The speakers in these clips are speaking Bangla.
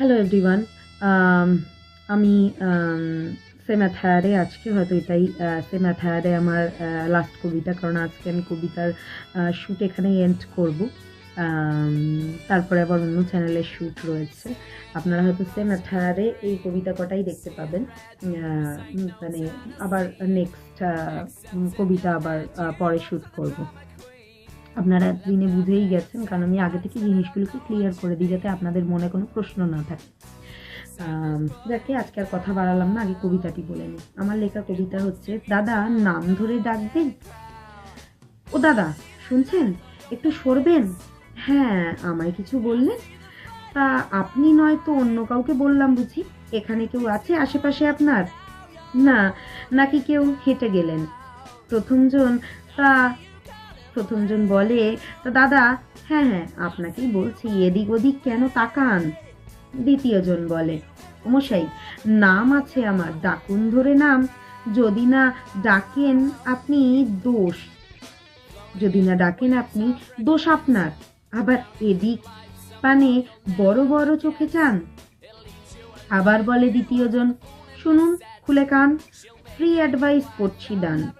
হ্যালো এভরিওয়ান Um, আমি সেম্যাথায়ারে আজকে হয়তো এটাই সেম্যাথায়ারে আমার লাস্ট কবিতা কারণ আজকে আমি কবিতার শ্যুট এখানেই এন্ড করব। তারপরে আবার অন্য চ্যানেলের শ্যুট রয়েছে। আপনারা হয়তো সেম্যাথায়ারে এই কবিতা কটাই দেখতে পাবেন। মানে আবার নেক্সট কবিতা আবার পরে শ্যুট করব। আপনারা দিনে বুঝেই গেছেন, কারণ আমি আগে থেকে জিনিসগুলোকে ক্লিয়ার করে দিই যাতে আপনাদের মনে কোনো প্রশ্ন না থাকে। যাকে আজকে আর কথা বাড়ালাম না, আগে কবিতাটি বলে নিই। আমার লেখা কবিতা হচ্ছে, দাদা, নাম ধরে ডাকবেন? ও দাদা, শুনছেন? একটু সরবেন? হ্যাঁ আমায় কিছু বললেন? তা আপনি নয় তো অন্য কাউকে বললাম বুঝি? এখানে কেউ আছে আশেপাশে আপনার? না, নাকি কেউ হেঁটে গেলেন? প্রথমজন? তা প্রথমজন বলে, তা দাদা হ্যাঁ হ্যাঁ আপনাকেই বলছি, এদিক ওদিক কেন তাকান? দ্বিতীয়জন বলে, মশাই, নাম আছে আমার, ডাকুন ধরে নাম। যদি না ডাকেন আপনি দোষ। যদি না ডাকেন আপনি দোষ আপনার। আবার এদিক পানে বড় বড় চোখে চান। আবার বলে দ্বিতীয়জন, শুনুন, খুলে কান ফ্রি অ্যাডভাইস করছি দান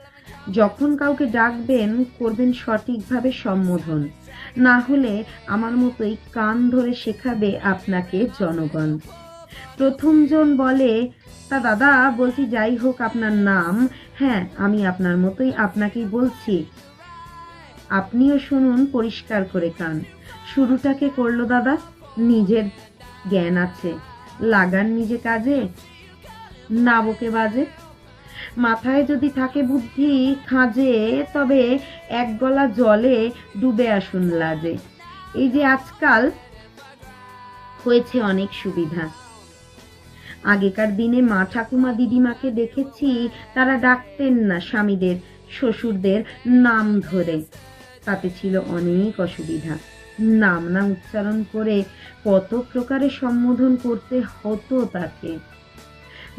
যখন কাউকে ডাকবেন, করবেন সঠিকভাবে সম্বোধন। না হলে আমার মতোই কান ধরে শেখাবে আপনাকে জনগণ। প্রথমজন বলে, তা দাদা, বলছি যাই হোক আপনার নাম। হ্যাঁ আমি আপনার মতোই আপনাকেই বলছি। আপনিও শুনুন পরিষ্কার করে কান। শুরুটাকে করল দাদা? নিজের জ্ঞান আছে। লাগান নিজে কাজে। না বকে বাজে? মাথায় যদি থাকে বুদ্ধি, খাঁজে, তবে এক গলা জলে ডুবে আসুন লাজে। এই যে আজকাল হয়েছে অনেক সুবিধা। আগেকার দিনে মা ঠাকুমা দিদিমাকে দেখেছি, তারা ডাকতেন না স্বামীদের, শ্বশুরদের নাম ধরে। তাতে ছিল অনেক অসুবিধা। নাম না উচ্চারণ করে কত প্রকারে সম্বোধন করতে হতো তাকে।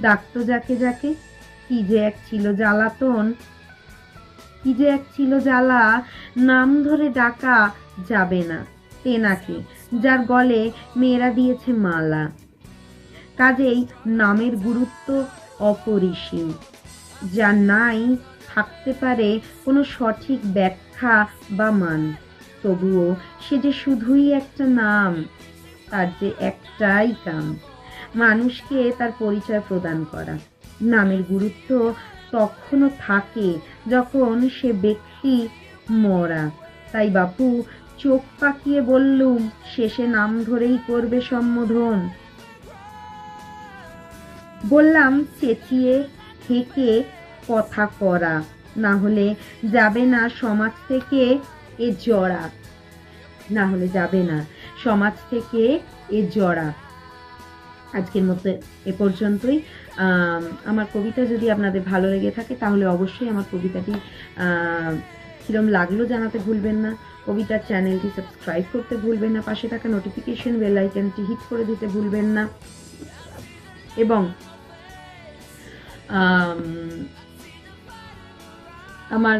ডাকতো যাকে যাকে কি যে এক ছিল জ্বালাতন, কি যে এক ছিল জ্বালা, নাম ধরে ডাকা যাবে না তেনাকে যার গলে মেয়েরা দিয়েছে মালা। কাজেই নামের গুরুত্ব অপরিসীম। যা নাই থাকতে পারে কোনো সঠিক ব্যাখ্যা বা মান, তবুও সে যে শুধুই একটা নাম, তার যে একটাই কাম, মানুষকে তার পরিচয় প্রদান করা। নামের গুরুত্ব তখনও থাকে যখন সে ব্যক্তি মরা। তাই বাপু, চোখ পাকিয়ে বললুম, শেষে নাম ধরেই করবে সম্বোধন। বললাম, চেঁচিয়ে থেকে কথা করা, না হলে যাবে না সমাজ থেকে এ জড়া না হলে যাবে না সমাজ থেকে এ জড়া আজকের মতো এ পর্যন্তই। আমার কবিতা যদি আপনাদের ভালো লেগে থাকে, তাহলে অবশ্যই আমার কবিতাটি কিরম লাগল জানাতে ভুলবেন না। কবিতার চ্যানেলটি সাবস্ক্রাইব করতে ভুলবেন না। পাশে থাকা নোটিফিকেশন বেল আইকনটি হিট করে দিতে ভুলবেন না। এবং আমার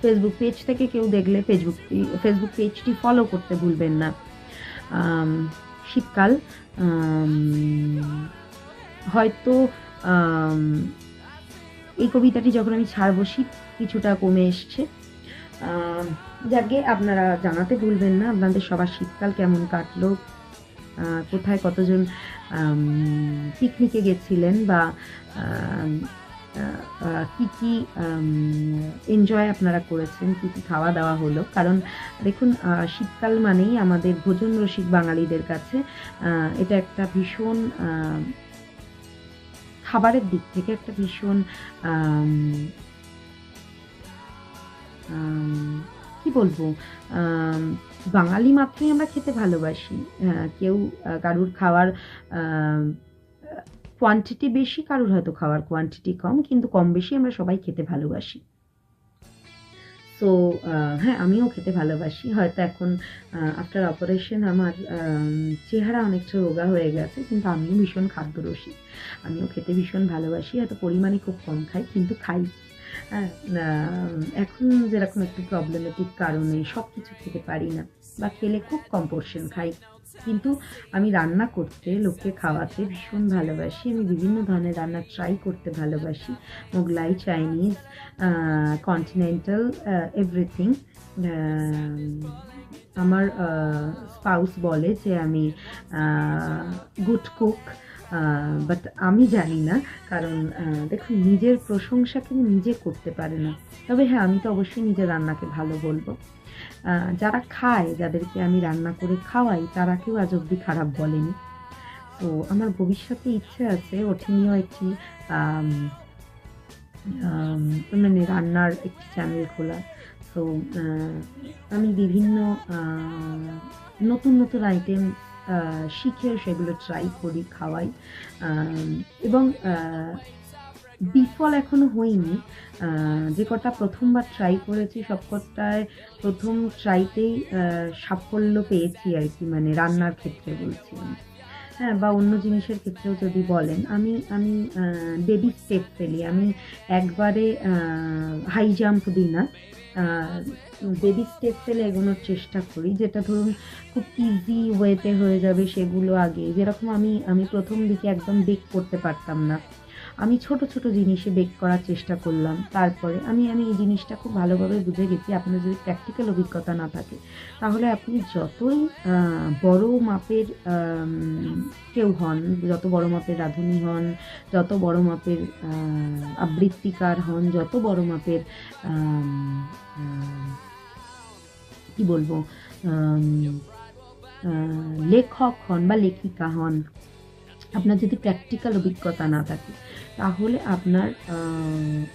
ফেসবুক পেজ থেকে কেউ দেখলে ফেসবুক ফেসবুক পেজটি ফলো করতে ভুলবেন না। শীতকাল হয়তো এই কবিতাটি যখন আমি ছাড়বো, শীত কিছুটা কমে এসছে। যাকে আপনারা জানাতে ভুলবেন না, আপনাদের সবার শীতকাল কেমন কাটলো কোথায় কতজন পিকনিকে গেছিলেন বা কি কি এনজয় আপনারা করেছেন, কি কি খাওয়া দাওয়া হলো? কারণ দেখুন শীতকাল মানেই আমাদের ভোজন রসিক বাঙালিদের কাছে এটা একটা ভীষণ খাবারের দিক থেকে একটা ভীষণ কি বলব? বাঙালি মাত্রই আমরা খেতে ভালোবাসি। কেউ কারুর খাওয়ার কোয়ান্টিটি বেশি, কারুর হয়তো খাওয়ার কোয়ান্টিটি কম, কিন্তু কম বেশি আমরা সবাই খেতে ভালোবাসি। তো হ্যাঁ আমিও খেতে ভালোবাসি। হয়তো এখন আফটার অপারেশন আমার চেহারা অনেকটা রোগা হয়ে গেছে, কিন্তু আমিও ভীষণ খাদ্যরসিক আমিও খেতে ভীষণ ভালোবাসি, হয়তো পরিমাণে খুব কম খাই, কিন্তু খাই। হ্যাঁ এখন যেরকম একটু প্রবলেমেটিক কারণে সব কিছু খেতে পারি না, বা খেলে খুব কম পোর্শন খাই। কিন্তু আমি রান্না করতে, লোককে খাওয়াতে ভীষণ ভালোবাসি। আমি বিভিন্ন ধরনের রান্না ট্রাই করতে ভালোবাসি। মোগলাই চাইনিজ কন্টিনেন্টাল এভরিথিং আমার স্পাউস বলে যে আমি গুড কুক বাট আমি জানি না, কারণ দেখুন, নিজের প্রশংসা কিন্তু নিজে করতে পারে না। তবে হ্যাঁ আমি তো অবশ্যই নিজের রান্নাকে ভালো বলব। যারা খায়, যাদেরকে আমি রান্না করে খাওয়াই, তারা কেউ আজ অব্দি খারাপ বলেনি। তো আমার ভবিষ্যতে ইচ্ছে আছে ওঠে নিয়েও একটি মানে রান্নার একটি চ্যানেল খোলা তো আমি বিভিন্ন নতুন নতুন আইটেম শিখে সেগুলো ট্রাই করি, খাওয়াই। এবং বিফল এখনও হইনি। যে কটা প্রথমবার ট্রাই করেছি, সব কটায় প্রথম ট্রাইতেই সাফল্য পেয়েছি আর কি মানে রান্নার ক্ষেত্রে বলছি আমি। হ্যাঁ বা অন্য জিনিসের ক্ষেত্রেও যদি বলেন, আমি আমি বেবি স্টেপ ফেলি। আমি একবারে হাই জাম্প দিই না। বেবি স্টেপ ফেলে এগোনোর চেষ্টা করি, যেটা ধরুন খুব ইজি ওয়েতে হয়ে যাবে সেগুলো আগে। যেরকম আমি আমি প্রথম দিকে একদম বেক করতে পারতাম না। আমি ছোট ছোট জিনিসে বেক করার চেষ্টা করলাম। তারপরে আমি আমি এই জিনিসটা খুব ভালোভাবে বুঝে গেছি, আপনার যদি প্র্যাকটিক্যাল অভিজ্ঞতা না থাকে, তাহলে আপনি যতই বড় মাপের কেউ হন, যত বড় মাপের রাঁধুনি হন, যত বড় মাপের আবৃত্তিকার হন, যত বড় মাপের কি বলব লেখক হন বা লেখিকা হন আপনার যদি প্র্যাকটিক্যাল অভিজ্ঞতা না থাকে তাহলে আপনার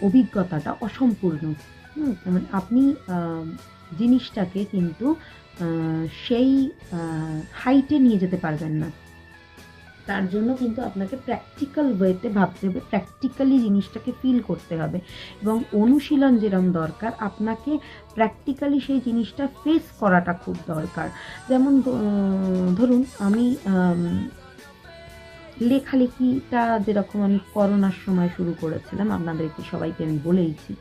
অভিজ্ঞতাটা অসম্পূর্ণ। হুম, মানে আপনি জিনিসটাকে কিন্তু সেই হাইটে নিয়ে যেতে পারবেন না। তার জন্য কিন্তু আপনাকে প্র্যাকটিক্যাল ওয়েতে ভাবতে হবে প্র্যাকটিক্যালি জিনিসটাকে ফিল করতে হবে এবং অনুশীলন যেরকম দরকার আপনাকে প্র্যাকটিক্যালি সেই জিনিসটা ফেস করাটা খুব দরকার। যেমন ধরুন আম, লেখালেখিটা যেরকম আমি করোনার সময় শুরু করেছিলাম, আপনাদেরকে সবাইকে আমি বলেইছি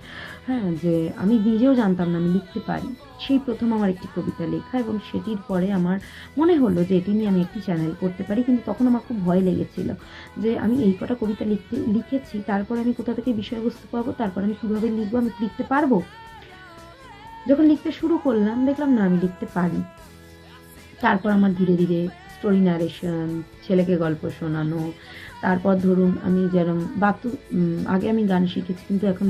হ্যাঁ যে আমি নিজেও জানতাম না, আমি লিখতে পারি। সেই প্রথম আমার একটি কবিতা লেখা এবং সেটির পরে আমার মনে হলো যে এটি নিয়ে আমি একটি চ্যানেল করতে পারি, কিন্তু তখন আমার খুব ভয় লেগেছিল যে আমি এই কটা কবিতা লিখতে, লিখেছি, তারপরে আমি কোথা থেকে বিষয়বস্তু পাবো, তারপর আমি কীভাবে লিখব, আমি লিখতে পারব? যখন লিখতে শুরু করলাম, দেখলাম না, আমি লিখতে পারি। তারপর আমার ধীরে ধীরে স্টোরি ন্যারেশন ছেলেকে গল্প শোনানো, তারপর ধরুন আমি যেরকম বাথরুম আগে আমি গান শিখেছি, কিন্তু এখন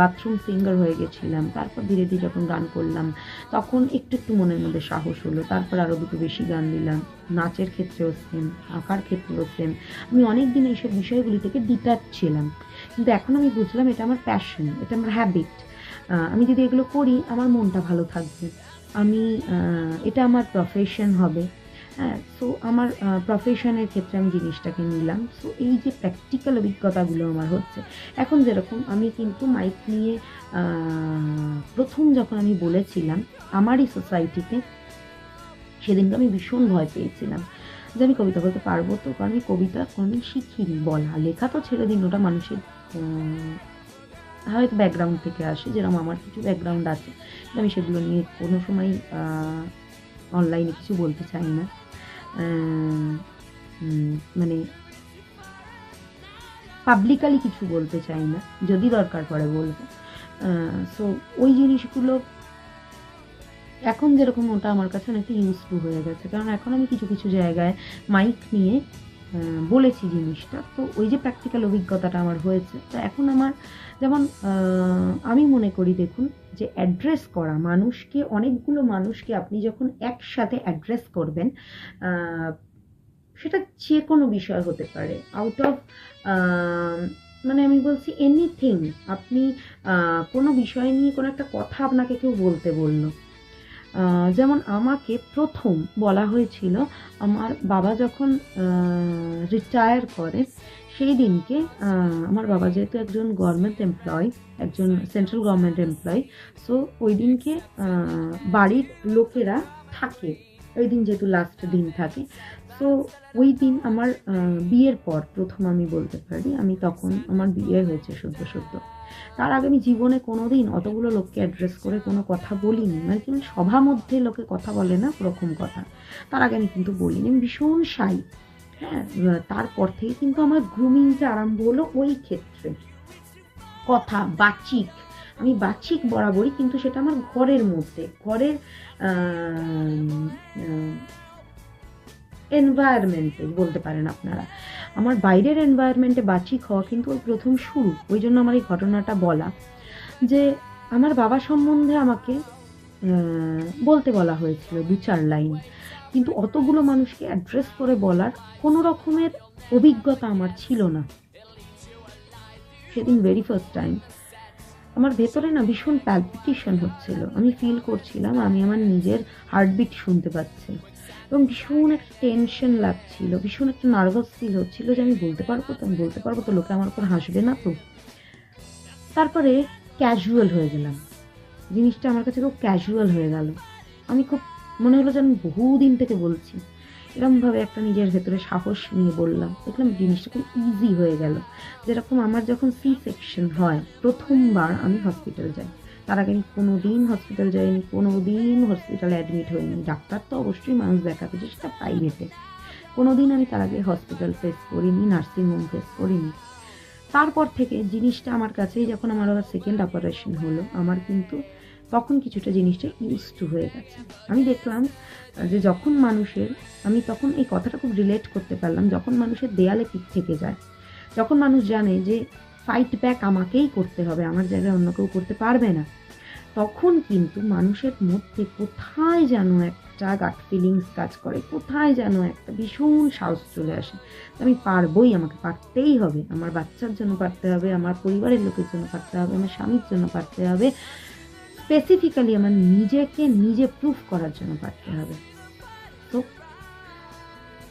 বাথরুম সিঙ্গার হয়ে গেছিলাম। তারপর ধীরে ধীরে যখন গান করলাম, তখন একটু একটু মনের মধ্যে সাহস হলো। তারপর আরও দুটো বেশি গান দিলাম। নাচের ক্ষেত্রেও সেম আঁকার ক্ষেত্রেও সেম আমি অনেক দিন এইসব বিষয়গুলি থেকে ডিটাচ ছিলাম। কিন্তু এখন আমি বুঝলাম এটা আমার প্যাশন এটা আমার হ্যাবিট আমি যদি এগুলো করি, আমার মনটা ভালো থাকবে। আমি এটা আমার প্রফেশন হবে। হ্যাঁ সো আমার প্রফেশনের ক্ষেত্রে আমি জিনিসটাকে নিলাম। সো এই যে প্র্যাকটিক্যাল অভিজ্ঞতাগুলো আমার হচ্ছে, এখন যেরকম আমি কিন্তু মাইক নিয়ে প্রথম যখন আমি বলেছিলাম, আমারই সোসাইটিতে সেদিনকে আমি ভীষণ ভয় পেয়েছিলাম যে আমি কবিতা বলতে পারব তো, কারণ আমি কবিতা কোনোদিন শিখিনি, বলা, লেখা তো ছেড়ে দিন, ওটা মানুষের হয়তো ব্যাকগ্রাউন্ড থেকে আসে, যেরকম আমার কিছু ব্যাকগ্রাউন্ড আছে। আমি সেগুলো নিয়ে কোনো সময় অনলাইনে কিছু বলতে চাই না। মানে পাবলিকালি কিছু বলতে চাই না, যদি দরকার পড়ে বলব। সো ওই জিনিসগুলো এখন যেরকম ওটা আমার কাছে অনেকটা ইউজফুল হয়ে গেছে, কারণ এখন আমি কিছু কিছু জায়গায় মাইক নিয়ে বলেছি জিনিসটা। তো ওই যে প্র্যাকটিক্যাল অভিজ্ঞতাটা আমার হয়েছে, তো এখন আমার যেমন আমি মনে করি, দেখুন যে অ্যাড্রেস করা, মানুষকে, অনেকগুলো মানুষকে আপনি যখন একসাথে অ্যাড্রেস করবেন সেটা যে কোনো বিষয় হতে পারে। আউট অফ মানে আমি বলছি এনিথিং আপনি কোনো বিষয় নিয়ে কোনো একটা কথা আপনাকে কেউ বলতে বলল। যেমন আমাকে প্রথম বলা হয়েছিল, আমার বাবা যখন রিটায়ার করে সেই দিনকে আমার বাবা যেহেতু একজন গভর্নমেন্ট এমপ্লয় একজন সেন্ট্রাল গভর্নমেন্ট এমপ্লয় সো ওই দিনকে বাড়ির লোকেরা থাকে। ওই দিন যেহেতু লাস্ট দিন থাকে। সো ওই দিন আমার বিয়ের পর প্রথম আমি বলতে পারি, আমি তখন আমার বিয়ে হয়েছে সদ্য সদ্য। তার আগে আমি জীবনে কোনো দিন অতগুলো লোককে অ্যাড্রেস করে কোনো কথা বলিনি। মানে কি সভা মধ্যে লোকে কথা বলে না, ওরকম কথা। তার আগে আমি কিন্তু বলিনি। আমি ভীষণ সাই তারপর থেকে কিন্তু আমার গ্রুমিংটা আরম্ভ হলো ওই ক্ষেত্রে। কথা, বাচিক। আমি বাচিক বরাবরই কিন্তু সেটা আমার ঘরের মধ্যে, ঘরের এনভায়রনমেন্টে বলতে পারেন আপনারা। আমার বাইরের এনভায়রনমেন্টে বাচিক হওয়া কিন্তু ওই প্রথম শুরু, ওই জন্য আমার এই ঘটনাটা বলা। যে আমার বাবা সম্বন্ধে আমাকে বলতে বলা হয়েছিল দু চার লাইন। কিন্তু অতগুলো মানুষকে অ্যাড্রেস করে বলার কোনো রকমের অভিজ্ঞতা আমার ছিল না। সেদিন ভেরি ফার্স্ট টাইম আমার ভেতরে না ভীষণ প্যালপিটেশন হচ্ছিল। আমি ফিল করছিলাম, আমি আমার নিজের হার্টবিট শুনতে পাচ্ছি। এবং ভীষণ একটা টেনশন লাগছিল, ভীষণ একটা নার্ভাস ফিল হচ্ছিল যে আমি বলতে পারব তো, আমি বলতে পারব তো, লোকে আমার উপর হাসবে না তো। তারপরে ক্যাজুয়াল হয়ে গেলাম। জিনিসটা আমার কাছে খুব ক্যাজুয়াল হয়ে গেল। আমি খুব মনে হলো যে আমি বহুদিন থেকে বলছি। এরমভাবে একটা নিজের ভেতরে সাহস নিয়ে বললাম। দেখলাম জিনিসটা খুব ইজি হয়ে গেল। যেরকম আমার যখন সি সেকশন হয়, প্রথমবার আমি হসপিটাল যাই। তার আগে আমি কোনো দিন হসপিটাল যাইনি কোনো দিন হসপিটালে অ্যাডমিট হইনি। ডাক্তার তো অবশ্যই মানুষ দেখাতে যে সেটা প্রাইভেটে কোনো দিন আমি তার আগে হসপিটাল ফেস করিনি নার্সিংহোম ফেস করিনি। তারপর থেকে জিনিসটা আমার কাছেই যখন আমার আবার সেকেন্ড অপারেশন হলো, আমার কিন্তু তখন কিছুটা জিনিসটা ইউজ টু হয়ে গেছে। আমি দেখলাম যে যখন মানুষের, আমি তখন এই কথাটা খুব রিলেট করতে পারলাম, যখন মানুষের দেয়ালে পিঠ থেকে যায়, যখন মানুষ জানে যে ফাইট ব্যাক আমাকেই করতে হবে, আমার জায়গায় অন্য কেউ করতে পারবে না, তখন কিন্তু মানুষের মধ্যে কোথায় যেন একটা গাট ফিলিংস কাজ করে, কোথায় যেন একটা ভীষণ সাহস চলে আসে আমি পারবই, আমাকে পারতেই হবে, আমার বাচ্চার জন্য পারতে হবে, আমার পরিবারের লোকের জন্য পারতে হবে, আমার স্বামীর জন্য পারতে হবে স্পেসিফিক্যালি আমার নিজেকে নিজে প্রুফ করার জন্য পারতে হবে। তো,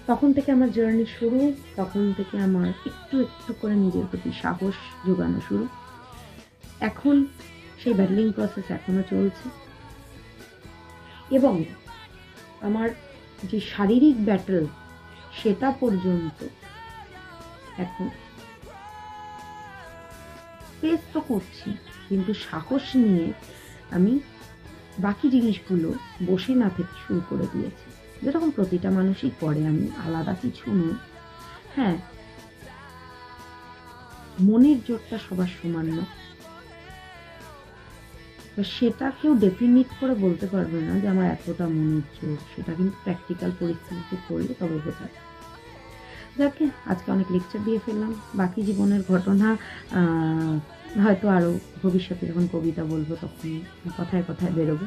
তখন থেকে আমার জার্নি শুরু, তখন থেকে আমার একটু একটু করে নিজের প্রতি সাহস যোগানো শুরু। এখন সেই ব্যাটলিং প্রসেস এখনও চলছে। এবং আমার যে শারীরিক ব্যাটল সেটা পর্যন্ত এখন ফেস তো করছি, কিন্তু সাহস নিয়ে আমি বাকি জিনিসগুলো বসে না থেকে শুরু করে দিয়েছি। যেরকম প্রতিটা মানুষই করে, আমি আলাদা কিছু নই। হ্যাঁ মনের জোরটা সবার সমান না। সেটা কেউ ডেফিনিট করে বলতে পারবে না যে আমার এতটা মনের জোর। সেটা কিন্তু প্র্যাকটিক্যাল পরিস্থিতিতে করলে তবে বোঝা যায়। যাকে আজকে অনেক লেকচার দিয়ে ফেললাম। বাকি জীবনের ঘটনা হয়তো আরও ভবিষ্যতে যখন কবিতা বলব তখন কথায় কথায় বেরোবো।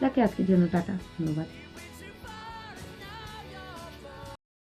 যাকে, আজকের জন্য টাটা, ধন্যবাদ।